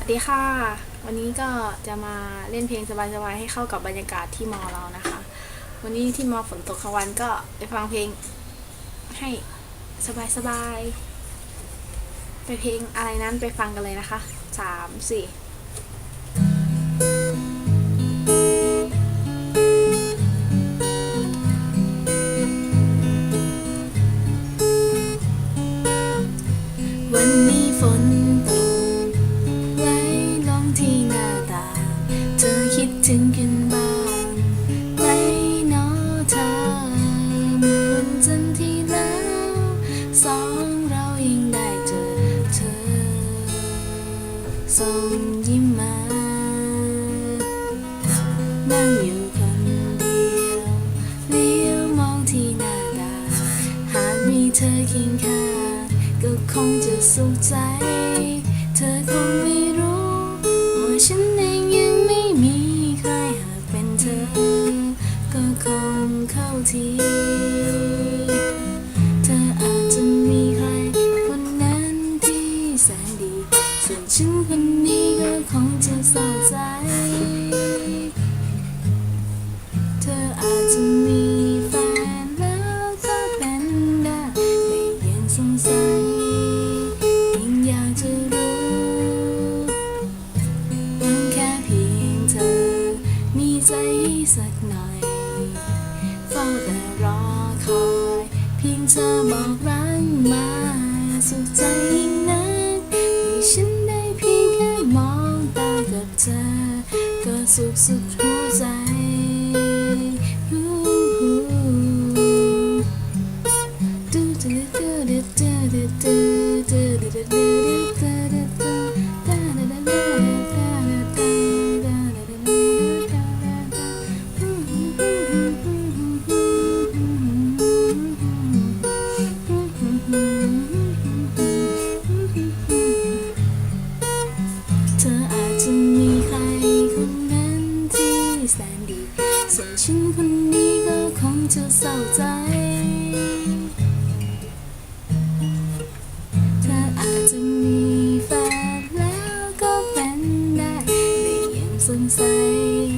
วัสดีค่ะ วันนี้ก็จะมาเล่นเพลงสบายๆให้เข้ากับบรรยากาศที่มอเรานะคะ วันนี้ที่มอฝนตกทั้งวันก็ไปฟังเพลงให้สบายๆไปเพลงอะไรนั้นไปฟังกันเลยนะคะสามสี่วันนี้ฝน ส่งยิ้มมา นั่งอยู่คนเดียวเลี้ยวมองที่หน้าตา หากมีเธอเคียงข้างก็คงจะสุขใจ เธอคงไม่ ส่วนฉันคนนี้ก็คงจะเศร้าใจ เธออาจจะมีแฟนแล้วก็เป็นได้ไม่เยังสงสัยยังอยากจะรู้ว่าแค่เพียงเธอ มีใจสักหน่อย เฝ้าแต่รอคอย เพียงเธอบอกรักมาสุขใจยิ่ง สุขสุดหัวใจ ที่แสนดี ส่วนฉันคนนี้ก็คงจะเศร้าใจเธออาจจะมีแฟนแล้วก็เป็นได้แต่ยังสงสัย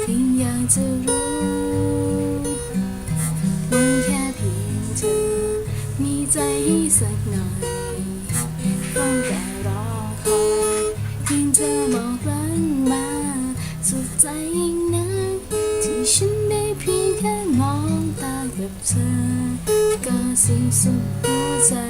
เพียงอยากจะรู้ว่าแค่เพียงเธอ มีใจให้สักหน่อยเฝ้าแต่รอคอยเพียงเธอบอกรักมา ใจยิ่งนักที่ฉันได้เพียงแค่มองตากับเธอ ก็สิ้นสุดหัวใจ